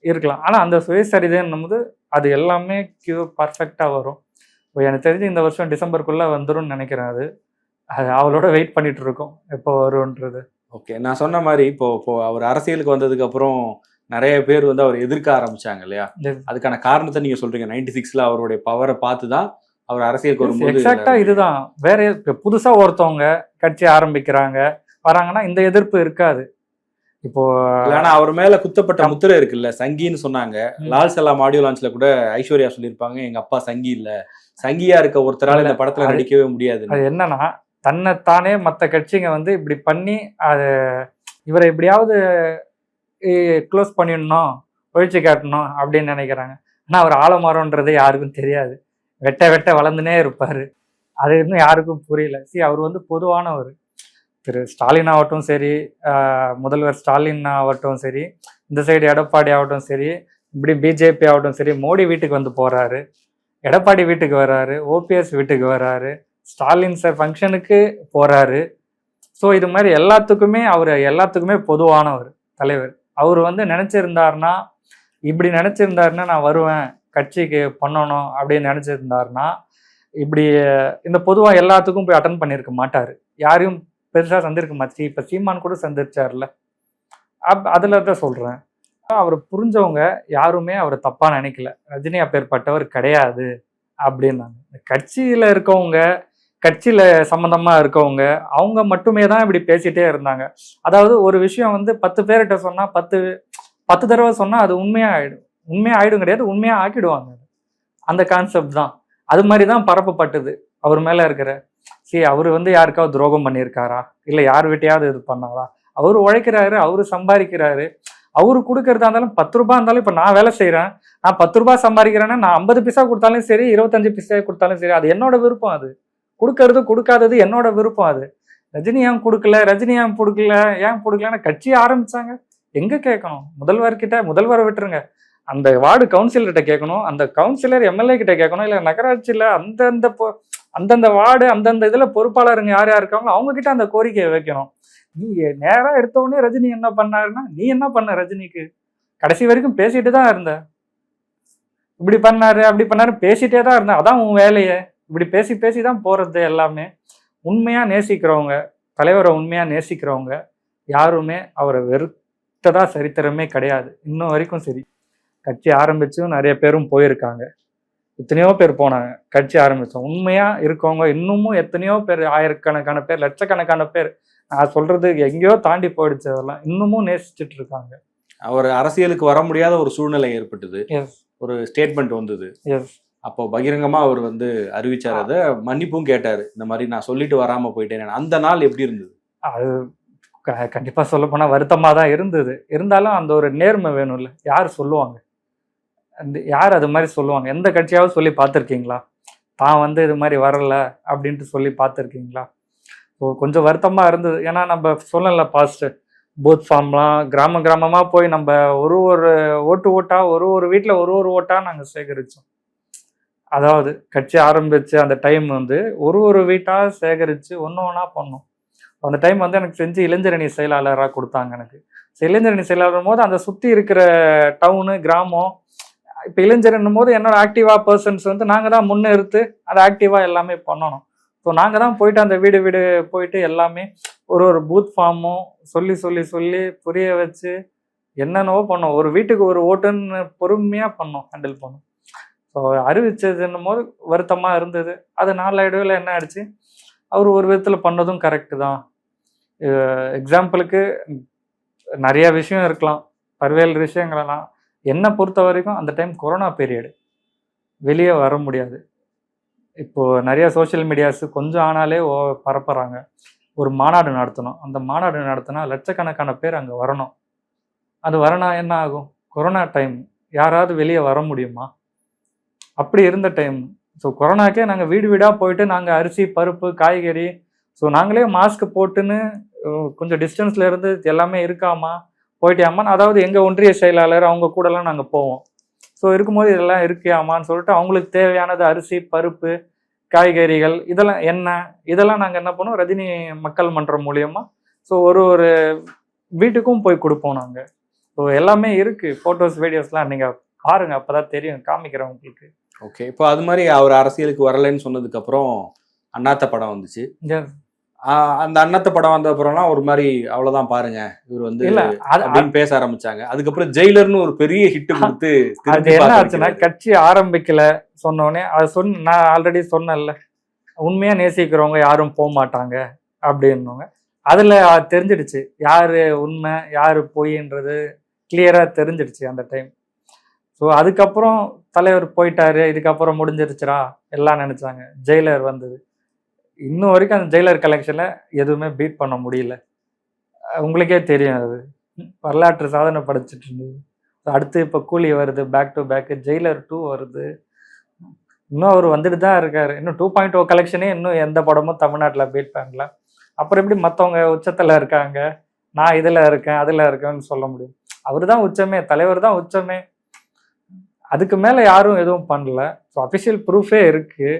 இருக்கலாம். ஆனா அந்த சுயசரிதைன்னும் போது அது எல்லாமே கியூ பர்ஃபெக்டா வரும். இப்போ எனக்கு தெரிஞ்சு இந்த வருஷம் டிசம்பருக்குள்ள வந்துரும்னு நினைக்கிறேன் அது. அது அவளோட வெயிட் பண்ணிட்டு இருக்கோம். எப்போ வரும்ன்றது. ஓகே நான் சொன்ன மாதிரி இப்போ இப்போ அவர் அரசியலுக்கு வந்ததுக்கு அப்புறம் நிறைய பேர் வந்து அவர் எதிர்க்க ஆரம்பிச்சாங்க இல்லையா. அதுக்கான காரணத்தை நீங்க சொல்றீங்க. நைன்டி சிக்ஸ்ல அவருடைய பவரை பார்த்து தான் அவர் அரசியலுக்கு வரும்போது எக்ஸாக்டா இதுதான். வேற புதுசா ஒருத்தவங்க கட்சி ஆரம்பிக்கிறாங்க வராங்கன்னா இந்த எதிர்ப்பு இருக்காது. இப்போ ஆனா அவர் மேல குத்தப்பட்ட முத்திரை இருக்குல்ல சங்கின்னு சொன்னாங்க. லால் சலாம் ஆடியோ லான்ச்ல கூட ஐஸ்வர்யா சொல்லியிருப்பாங்க எங்க அப்பா சங்கி இல்ல. சங்கியா இருக்க ஒருத்தரால இந்த படத்துல நடிக்கவே முடியாது. அது என்னன்னா தன்னைத்தானே மற்ற கட்சிங்க வந்து இப்படி பண்ணி அது இவரை எப்படியாவது க்ளோஸ் பண்ணிடணும் ஒழிச்சு காட்டணும் அப்படின்னு நினைக்கிறாங்க. ஆனால் அவர் ஆலமரம்ன்றது யாருக்கும் தெரியாது. வெட்ட வெட்ட வளர்ந்துனே இருப்பார். அது இன்னும் யாருக்கும் புரியல. சி அவர் வந்து பொதுவானவர். திரு ஸ்டாலின் ஆகட்டும் சரி முதல்வர் ஸ்டாலின் ஆகட்டும் சரி இந்த சைடு எடப்பாடி ஆகட்டும் சரி இப்படி பிஜேபி ஆகட்டும் சரி மோடி வீட்டுக்கு வந்து போகிறாரு எடப்பாடி வீட்டுக்கு வர்றாரு ஓபிஎஸ் வீட்டுக்கு வர்றாரு ஸ்டாலின் சார் ஃபங்க்ஷனுக்கு போகிறாரு ஸோ இது மாதிரி எல்லாத்துக்குமே அவர் எல்லாத்துக்குமே பொதுவானவர் தலைவர். அவர் வந்து நினச்சிருந்தாருன்னா இப்படி நினச்சிருந்தாருன்னா நான் வருவேன் கட்சிக்கு பண்ணணும் அப்படின்னு நினச்சிருந்தாருன்னா இப்படி இந்த பொதுவாக எல்லாத்துக்கும் போய் அட்டன் பண்ணியிருக்க மாட்டார். யாரையும் பெருசாக சந்திருக்க மாச்சு இப்போ சீமான் கூட சந்திச்சார்ல. அப் அதில் தான் சொல்கிறேன் அவர் புரிஞ்சவங்க யாருமே அவரை தப்பாக நினைக்கல. ரஜினி அப்பேற்பட்டவர் கிடையாது அப்படின்னாங்க. இந்த கட்சியில் இருக்கவங்க கட்சியில் சம்மந்தமாக இருக்கவங்க அவங்க மட்டுமே தான் இப்படி பேசிட்டே இருந்தாங்க. அதாவது ஒரு விஷயம் வந்து பத்து பேர்கிட்ட சொன்னால் பத்து பத்து தடவை சொன்னால் அது உண்மையாக ஆகிடும் உண்மையாக ஆகிடும் கிடையாது உண்மையாக ஆக்கிடுவாங்க அந்த கான்செப்ட் தான். அது மாதிரி தான் பரப்பப்பட்டது. அவர் மேலே இருக்கிற சரி அவர் வந்து யாருக்காவது துரோகம் பண்ணியிருக்காரா? இல்லை யார் வீட்டையாவது இது பண்ணாரா? அவர் உழைக்கிறாரு அவர் சம்பாதிக்கிறாரு. அவரு கொடுக்கறதா இருந்தாலும் பத்து ரூபா இருந்தாலும் இப்போ நான் வேலை செய்கிறேன் நான் பத்து ரூபா சம்பாதிக்கிறேன்னா நான் ஐம்பது பைசா கொடுத்தாலும் சரி இருபத்தஞ்சு பைசா கொடுத்தாலும் சரி அது என்னோட விருப்பம் அது. கொடுக்கறது கொடுக்காதது என்னோட விருப்பம் அது. ரஜினி ஏன் கொடுக்கல? ரஜினி ஏன் கொடுக்கல? ஏன் கொடுக்கலன்னு கட்சி ஆரம்பிச்சாங்க. எங்க கேட்கணும்? முதல்வர்கிட்ட முதல்வரை விட்டுருங்க. அந்த வார்டு கவுன்சிலர்கிட்ட கேட்கணும். அந்த கவுன்சிலர் எம்எல்ஏ கிட்ட கேட்கணும். இல்ல நகராட்சியில அந்தந்த பொ- அந்தந்த வார்டு அந்தந்த இதுல பொறுப்பாளருங்க யார் யார் இருக்காங்களோ அவங்க கிட்ட அந்த கோரிக்கையை வைக்கணும். நீ நேரா எடுத்த உடனே ரஜினி என்ன பண்ணாருன்னா நீ என்ன பண்ண ரஜினிக்கு? கடைசி வரைக்கும் பேசிட்டு தான் இருந்த. இப்படி பண்ணாரு அப்படி பண்ணாரு பேசிட்டே தான் இருந்தேன் அதான் உன் வேலையே. இப்படி பேசி பேசி தான் போறது எல்லாமே. உண்மையா நேசிக்கிறவங்க தலைவரை உண்மையா நேசிக்கிறவங்க யாருமே அவரை வெறுத்ததா சரித்திரமே கிடையாது. இன்னும் வரைக்கும் சரி. கட்சி ஆரம்பிச்சும் நிறைய பேரும் போயிருக்காங்க. எத்தனையோ பேர் போனாங்க. கட்சி ஆரம்பிச்சோம். உண்மையா இருக்கவங்க இன்னமும் எத்தனையோ பேர் ஆயிரக்கணக்கான பேர் லட்சக்கணக்கான பேர் நான் சொல்றது எங்கேயோ தாண்டி போயிடுச்சு அதெல்லாம். இன்னமும் நேசிச்சுட்டு இருக்காங்க. அவர் அரசியலுக்கு வர முடியாத ஒரு சூழ்நிலை ஏற்பட்டது. ஒரு ஸ்டேட்மெண்ட் வந்தது. எஸ் அப்போ பகிரங்கமா அவர் வந்து அறிவிச்சார். அதை மன்னிப்பும் கேட்டார். இந்த மாதிரி நான் சொல்லிட்டு வராம போயிட்டேன். அந்த நாள் எப்படி இருந்தது? அது க- கண்டிப்பா சொல்ல போனா வருத்தமா தான் இருந்தது. இருந்தாலும் அந்த ஒரு நேர்மை வேணும்ல. யார் சொல்லுவாங்க? அந்த யார் அது மாதிரி சொல்லுவாங்க? எந்த கட்சியாவது சொல்லி பார்த்துருக்கீங்களா? தான் வந்து இது மாதிரி வரல அப்படின்ட்டு சொல்லி பார்த்துருக்கீங்களா? ஸோ கொஞ்சம் வருத்தமாக இருந்தது. ஏன்னா நம்ம சொல்லல பாஸ்ட் பூத் ஃபார்ம்லாம் கிராம கிராமமாக போய் நம்ம ஒரு ஒரு ஓட்டு ஓட்டாக ஒரு ஒரு வீட்டில் ஒரு ஒரு ஓட்டாக நாங்கள் சேகரித்தோம் அதாவது கட்சி ஆரம்பிச்சு அந்த டைம் வந்து ஒரு ஒரு வீட்டா சேகரித்து ஒன்று ஒன்றா பண்ணோம். அந்த டைம் வந்து எனக்கு செஞ்சு இளைஞரணி செயலாளராக கொடுத்தாங்க எனக்கு. So, இளைஞரணி செயலாளரும் போது அந்த சுற்றி இருக்கிற டவுனு கிராமம் இப்போ இளைஞர்னும் போது என்னோட ஆக்டிவா பர்சன்ஸ் வந்து நாங்கள் தான் முன்னெடுத்து அதை ஆக்டிவாக எல்லாமே பண்ணணும். ஸோ நாங்கள் தான் போயிட்டு அந்த வீடு வீடு போயிட்டு எல்லாமே ஒரு ஒரு பூத் ஃபார்மும் சொல்லி சொல்லி சொல்லி புரிய வச்சு என்னென்னவோ பண்ணோம். ஒரு வீட்டுக்கு ஒரு ஓட்டுன்னு பொறுமையாக பண்ணோம் ஹேண்டில் பண்ணோம். ஸோ அறிவிச்சதுன்னும் போது வருத்தமாக இருந்தது. அது நாளடைவில் என்ன ஆயிடுச்சு? அவர் ஒரு விதத்தில் பண்ணதும் கரெக்டு தான். எக்ஸாம்பிளுக்கு நிறைய விஷயம் இருக்கலாம். பல்வேறு விஷயங்களெல்லாம். என்னை பொறுத்த வரைக்கும் அந்த டைம் கொரோனா பீரியடு வெளியே வர முடியாது. இப்போ நிறைய சோஷியல் மீடியாஸ் கொஞ்சம் ஆனாலே ஓ பரப்புறாங்க. ஒரு மாநாடு நடத்தணும். அந்த மாநாடு நடத்தினா லட்சக்கணக்கான பேர் அங்கே வரணும். அது வரனா என்ன ஆகும்? கொரோனா டைம் யாராவது வெளியே வர முடியுமா? அப்படி இருந்த டைம் ஸோ கொரோனாக்கே நாங்கள் வீடு வீடாக போயிட்டு நாங்கள் அரிசி பருப்பு காய்கறி ஸோ நாங்களே மாஸ்க் போட்டுன்னு கொஞ்சம் டிஸ்டன்ஸ்ல இருந்து எல்லாமே இருக்காமா போயிட்டியாமா அதாவது எங்கள் ஒன்றிய செயலாளர் அவங்க கூடலாம் நாங்கள் போவோம். ஸோ இருக்கும்போது இதெல்லாம் இருக்கியாமான்னு சொல்லிட்டு அவங்களுக்கு தேவையானது அரிசி பருப்பு காய்கறிகள் இதெல்லாம் எண்ணெய் இதெல்லாம் நாங்கள் என்ன பண்ணுவோம் ரஜினி மக்கள் மன்றம் மூலியமாக ஸோ ஒரு ஒரு வீட்டுக்கும் போய் கொடுப்போம் நாங்கள் ஸோ எல்லாமே இருக்குது ஃபோட்டோஸ் வீடியோஸ்லாம் நீங்கள் பாருங்கள் அப்போ தான் தெரியும் காமிக்கிறேன் உங்களுக்கு. ஓகே இப்போ அது மாதிரி அவர் அரசியலுக்கு வரலைன்னு சொன்னதுக்கு அப்புறம் அண்ணாத்த படம் வந்துச்சு. அந்த அன்னத்தை படம் வந்த அப்புறம்லாம் ஒரு மாதிரி அவ்வளவுதான் பாருங்க. இவர் வந்து இல்ல அப்படின்னு பேச ஆரம்பிச்சாங்க. அதுக்கப்புறம் ஜெயிலர்னு ஒரு பெரிய ஹிட் கொடுத்து அது என்ன ஆச்சுன்னா. கட்சி ஆரம்பிக்கல சொன்னோடனே அது சொன்ன நான் ஆல்ரெடி சொன்னேன்ல உண்மையா நேசிக்கிறவங்க யாரும் போக மாட்டாங்க அப்படின்னவங்க அதுல அது தெரிஞ்சிடுச்சு யாரு உண்மை யாரு பொய்ன்றது கிளியரா தெரிஞ்சிடுச்சு அந்த டைம் ஸோ அதுக்கப்புறம் தலைவர் போயிட்டாரு இதுக்கப்புறம் முடிஞ்சிருச்சுரா எல்லாம் நினைச்சாங்க. ஜெயிலர் வந்தது. இன்னும் வரைக்கும் அந்த ஜெயிலர் கலெக்ஷனில் எதுவுமே பீட் பண்ண முடியல. உங்களுக்கே தெரியும் அது. வரலாற்று சாதனை படைச்சிட்டு இருந்தது. அடுத்து இப்போ கூலி வருது back to back Jailer two வருது. இன்னும் அவர் வந்துட்டு தான் இருக்கார். இன்னும் டூ பாயிண்ட் ஓ கலெக்ஷனே இன்னும் எந்த படமும் தமிழ்நாட்டில் பீட் பண்ணல. அப்புறம் எப்படி மற்றவங்க உச்சத்தில் இருக்காங்க? நான் இதில் இருக்கேன் அதில் இருக்கேன்னு சொல்ல முடியும். அவர் தான் உச்சமே தலைவர் தான் உச்சமே. அதுக்கு மேலே யாரும் எதுவும் பண்ணல. ஸோ அஃபிஷியல் ப்ரூஃபே இருக்கு.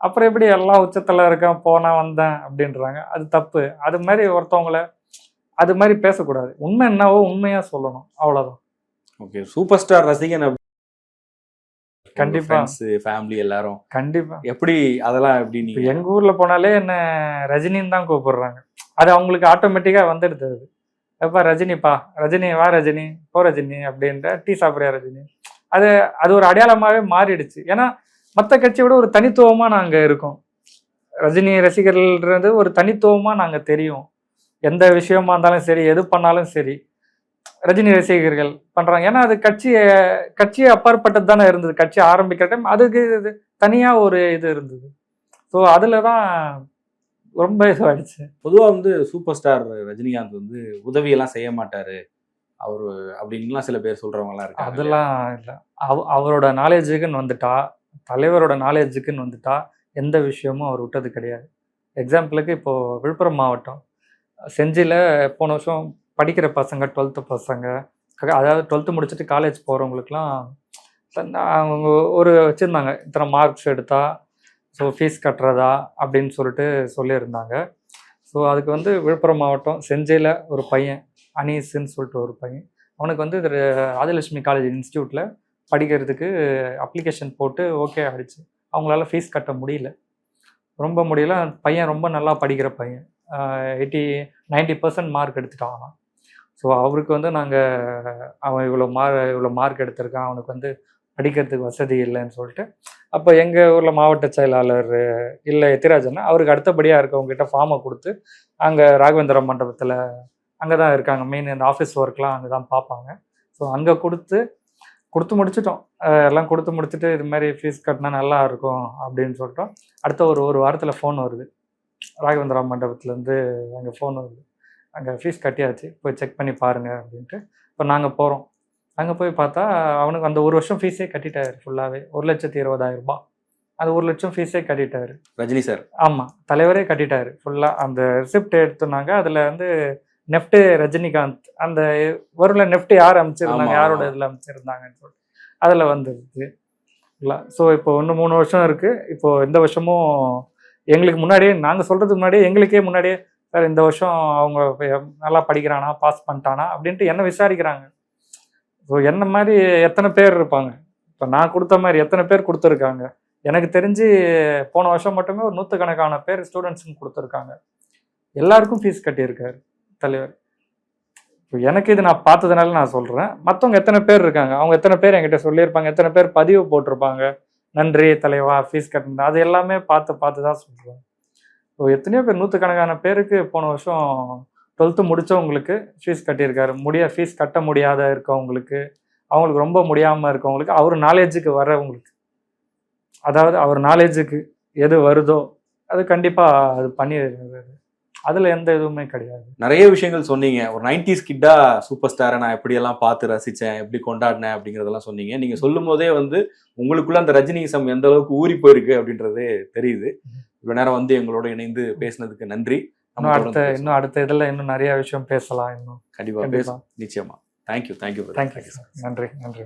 அப்புறம் எப்படி எல்லாம் உச்சத்தில் இருக்கேன் போனேன் வந்தேன் அப்படின்றாங்க. அது தப்பு. அது மாதிரி ஒருத்தவங்கள அது மாதிரி பேசக்கூடாது. உண்மை என்னவோ உண்மையாக சொல்லணும். அவ்வளோதான் ஓகே சூப்பர் ஸ்டார் ரசிகன் கண்டிப்பா. ஃபேமிலி எல்லாரும். கண்டிப்பா. எப்படி அதெல்லாம் எப்படி நீங்க எங்க ஊர்ல போனாலே என்ன ரஜினின்னு தான் கூப்பிடுறாங்க. அது அவங்களுக்கு ஆட்டோமேட்டிக்கா வந்துடுது அது. எப்பா ரஜினிப்பா ரஜினி வா ரஜினி போ ரஜினி அப்படின்ற டீ சாப்பிட்றியா ரஜினி? அது அது ஒரு அடையாளமாகவே மாறிடுச்சு. ஏன்னா மற்ற கட்சியை விட ஒரு தனித்துவமாக நாங்கள் இருக்கோம். ரஜினி ரசிகர்கள்ன்றது ஒரு தனித்துவமாக நாங்கள் தெரியும். எந்த விஷயமா இருந்தாலும் சரி எது பண்ணாலும் சரி ரஜினி ரசிகர்கள் பண்ணுறாங்க ஏன்னா அது கட்சியை கட்சியை அப்பாற்பட்டது தானே இருந்தது. கட்சி ஆரம்பிக்கிற டைம் அதுக்கு இது தனியாக ஒரு இது இருந்தது. ஸோ அதில் தான் ரொம்ப இதுவாயிடுச்சு. பொதுவாக வந்து சூப்பர் ஸ்டார் ரஜினிகாந்த் வந்து உதவியெல்லாம் செய்ய மாட்டார். அவர் அப்படின்லாம் சில பேர் சொல்றவங்க இருக்கு அதெல்லாம் இல்லை. அவ அவரோட நாலேஜுக்குன்னு வந்துட்டா தலைவரோட நாலேஜுக்குன்னு வந்துட்டா எந்த விஷயமும் அவர் விட்டது கிடையாது. எக்ஸாம்பிளுக்கு இப்போ விழுப்புரம் மாவட்டம். செஞ்சியில் போன வருஷம் படிக்கிற பசங்க டுவெல்த்து பசங்க அதாவது டுவெல்த்து முடிச்சுட்டு காலேஜ் போகிறவங்களுக்குலாம் அவங்க ஒரு வச்சுருந்தாங்க. இத்தனை மார்க்ஸ் எடுத்தா ஸோ ஃபீஸ் கட்டுறதா அப்படின்னு சொல்லிட்டு சொல்லியிருந்தாங்க. ஸோ அதுக்கு வந்து விழுப்புரம் மாவட்டம் செஞ்சையில் ஒரு பையன் அனீஸ்ன்னு சொல்லிட்டு ஒரு பையன். அவனுக்கு வந்து ராஜலட்சுமி காலேஜ் இன்ஸ்டியூட்டில் படிக்கிறதுக்கு அப்ளிகேஷன் போட்டு ஓகே ஆகிடுச்சு அவங்களால ஃபீஸ் கட்ட முடியல. ரொம்ப முடியல. அந்த பையன் ரொம்ப நல்லா படிக்கிற பையன். எயிட்டி நைன்டி பர்சன்ட் மார்க் எடுத்துட்டான் ஸோ அவருக்கு வந்து நாங்கள் அவன் இவ்வளோ மார்க் இவ்வளோ மார்க் எடுத்திருக்கான். அவனுக்கு வந்து படிக்கிறதுக்கு வசதி இல்லைன்னு சொல்லிட்டு அப்போ எங்கள் ஊரில் மாவட்ட செயலாளர் இல்லை எத்திராஜன் அவருக்கு அடுத்தபடியாக இருக்கவங்ககிட்ட ஃபார்மை கொடுத்து அங்கே ராகவேந்திர மண்டபத்தில் அங்கே தான் இருக்காங்க. மெயின் இந்த ஆஃபீஸ் ஒர்க்லாம் அங்கே தான் பார்ப்பாங்க. ஸோ அங்கே கொடுத்து கொடுத்து முடிச்சிட்டோம். எல்லாம் கொடுத்து முடிச்சுட்டு இது மாதிரி ஃபீஸ் கட்டினா நல்லா இருக்கும் அப்படின்னு சொல்லிட்டோம். அடுத்த ஒரு ஒரு வாரத்தில் ஃபோன் வருது. ராகவேந்திரா மண்டபத்துலேருந்து அங்கே ஃபோன் வருது. அங்கே ஃபீஸ் கட்டியாச்சு. போய் செக் பண்ணி பாருங்கள் அப்படின்ட்டு இப்போ நாங்கள் போகிறோம் அங்கே போய் பார்த்தா அவனுக்கு அந்த ஒரு வருஷம் ஃபீஸே கட்டிட்டாரு ஃபுல்லாகவே ஒரு லட்சத்தி இருபதாயிரம் ரூபாய். அது ஒரு லட்சம் ஃபீஸே கட்டிட்டாரு. ரஜினி சார். ஆமாம் தலைவரே கட்டிட்டாரு ஃபுல்லாக அந்த ரிசிப்ட் எடுத்துனாங்க அதில் வந்து நெஃப்ட் ரஜினிகாந்த். அந்த வரும்ல நெஃப்ட் யார் அமைச்சிருந்தாங்க யாரோட. இதில் அமைச்சிருந்தாங்கன்னு சொல்லிட்டு. அதில் வந்துருது ஸோ இப்போ இன்னும் மூணு வருஷம் இருக்குது இப்போ இந்த வருஷமும் எங்களுக்கு முன்னாடியே நாங்கள் சொல்கிறதுக்கு முன்னாடியே எங்களுக்கே முன்னாடியே சார் இந்த வருஷம் அவங்க நல்லா படிக்கிறானா பாஸ் பண்ணிட்டானா? அப்படின்ட்டு என்ன விசாரிக்கிறாங்க. ஸோ என்ன மாதிரி எத்தனை பேர் இருப்பாங்க? இப்போ நான் கொடுத்த மாதிரி எத்தனை பேர் கொடுத்துருக்காங்க? எனக்கு தெரிஞ்சு போன வருஷம் மட்டுமே ஒரு நூற்றுக்கணக்கான பேர் ஸ்டூடெண்ட்ஸுக்கு கொடுத்துருக்காங்க. எல்லாருக்கும் ஃபீஸ் கட்டியிருக்காரு தலைவர். இப்போ எனக்கு இது நான் பார்த்ததுனால நான் சொல்கிறேன் மற்றவங்க எத்தனை பேர் இருக்காங்க? அவங்க எத்தனை பேர் என்கிட்ட சொல்லியிருப்பாங்க? எத்தனை பேர் பதிவு போட்டிருப்பாங்க? நன்றி தலைவா ஃபீஸ் கட்டினது அது எல்லாமே பார்த்து பார்த்து தான் சொல்கிறேன் ஸோ எத்தனையோ பேர் நூற்றுக்கணக்கான பேருக்கு போன வருஷம் டுவெல்த்து முடிச்சவங்களுக்கு ஃபீஸ் கட்டியிருக்காரு. முடிய ஃபீஸ் கட்ட முடியாத இருக்கவங்களுக்கு அவங்களுக்கு ரொம்ப முடியாமல் இருக்கவங்களுக்கு அவர் நாலேஜுக்கு வரவங்களுக்கு அதாவது அவர் நாலேஜுக்கு எது வருதோ அது கண்டிப்பாக அது பண்ணிடுறாரு அதில் எந்த இதுவுமே கிடையாது. நிறைய விஷயங்கள் சொன்னீங்க. ஒரு நைன்டிஸ் கிட்டா சூப்பர் ஸ்டாரை நான் எப்படியெல்லாம் பார்த்து ரசிச்சேன் எப்படி கொண்டாடினேன் அப்படிங்கறதெல்லாம் சொன்னீங்க. நீங்க சொல்லும் போதே வந்து உங்களுக்குள்ள அந்த ரஜினிசம் எந்த அளவுக்கு ஊறி போயிருக்கு அப்படின்றது தெரியுது. இவ்வளவு நேரம் வந்து எங்களோட இணைந்து பேசினதுக்கு நன்றி. இன்னும் அடுத்த. இன்னும் அடுத்த இதில் இன்னும் நிறைய விஷயம் பேசலாம் இன்னும். கண்டிப்பா. கண்டிப்பா. பேசுவோம் நிச்சயமா. தேங்க்யூ தேங்க்யூ தேங்க்யூ நன்றி. நன்றி.